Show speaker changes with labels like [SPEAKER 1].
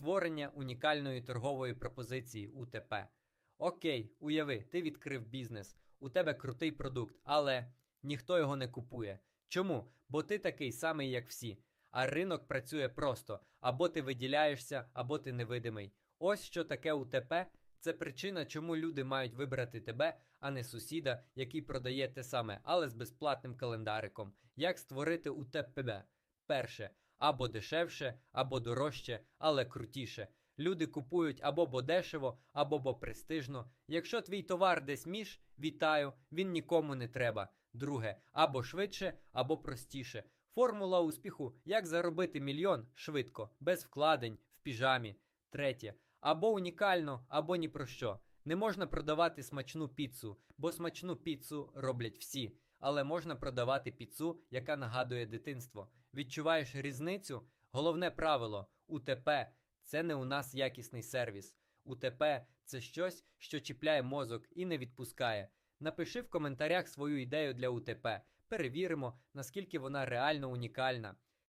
[SPEAKER 1] Створення унікальної торгової пропозиції УТП. Окей, уяви, ти відкрив бізнес, у тебе крутий продукт, але ніхто його не купує. Чому? Бо ти такий самий, як всі. А ринок працює просто: або ти виділяєшся, або ти невидимий. Ось що таке УТП. Це причина, чому люди мають вибрати тебе, а не сусіда, який продає те саме, але з безплатним календариком. Як створити УТПБ? Перше, або дешевше, або дорожче, але крутіше. Люди купують або бо дешево, або бо престижно. Якщо твій товар десь між, вітаю, він нікому не треба. Друге, або швидше, або простіше. Формула успіху: як заробити мільйон швидко, без вкладень, в піжамі. Третє, або унікально, або ні про що. Не можна продавати смачну піцу, бо смачну піцу роблять всі. Але можна продавати піцу, яка нагадує дитинство. Відчуваєш різницю? Головне правило: УТП це не у нас якісний сервіс. УТП це щось, що чіпляє мозок і не відпускає. Напиши в коментарях свою ідею для УТП. Перевіримо, наскільки вона реально унікальна.